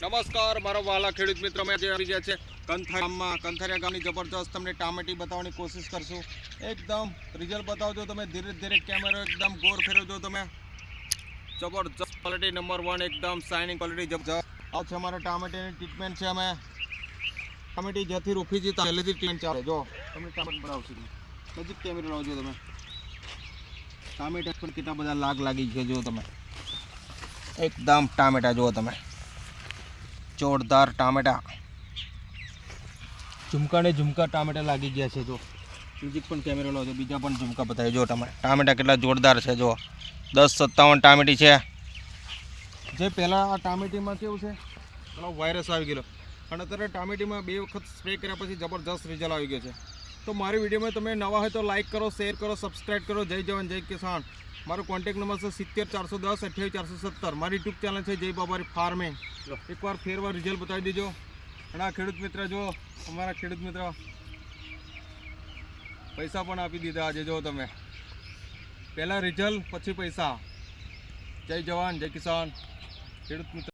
નમસ્કાર મારો વાલા ખેડૂત મિત્રો મેં આજે આવી ગયા છે કંથારિયા ગામમાં કંથારિયા ગામની જબરજસ્ત તમને ટામેટી બતાવવાની કોશિશ કરશું એકદમ રિઝલ્ટ બતાવજો તમે ધીરે ધીરે કેમેરો એકદમ ગોર ફેરવજો તમે જબરજસ્ત ક્વોલિટી નંબર વન એકદમ શાઇનિંગ ક્વોલિટી જબરજસ્ત આ છે અમારા ટામેટીની ટ્રીટમેન્ટ છે અમે ટામેટી જ્યાંથી રોકી છે પહેલેથી ટ્રીટમેન્ટ ચાલે જો તમને ટામેટ બનાવશું નજીક કેમેરો લાવજો તમે ટામેટા પણ કેટલા બધા લાગ લાગી છે જો તમે એકદમ ટામેટા જુઓ તમે જોરદાર ટામેટા. ઝુમકા ને ઝુમકા ટામેટા લાગી ગયા છે, જો. બીજી પણ કેમેરો લાવજો બીજા પણ ઝુમકા બતાવી જો ટામેટા કેટલા જોરદાર છે, જો. દસ સત્તાવન ટામેટી છે. જે પહેલાં આ ટામેટીમાં કેવું છે? પેલો વાયરસ આવી ગયેલો. અને અત્યારે ટામેટીમાં બે વખત સ્પ્રે કર્યા પછી જબરજસ્ત રિઝલ્ટ આવી ગયો છે. તો મારી વિડીયોમાં તમે નવા હોય તો લાઇક કરો શેર કરો સબસ્ક્રાઈબ કરો. જય જવાન જય કિસાન. મારો કોન્ટેક નંબર છે સિત્તેર ચારસો દસ અઠ્યાવીસ ચારસો સત્તર. મારી યુટ્યુબ ચેનલ છે જય બાબારી ફાર્મિંગ એકવાર ફેરવાર રિઝલ્ટ બતાવી દેજો. અને આ ખેડૂત મિત્ર જો અમારા ખેડૂત મિત્ર પૈસા પણ આપી દીધા આજે જો તમે. પહેલાં રિઝલ્ટ પછી પૈસા. જય જવાન જય કિસાન. ખેડૂત મિત્ર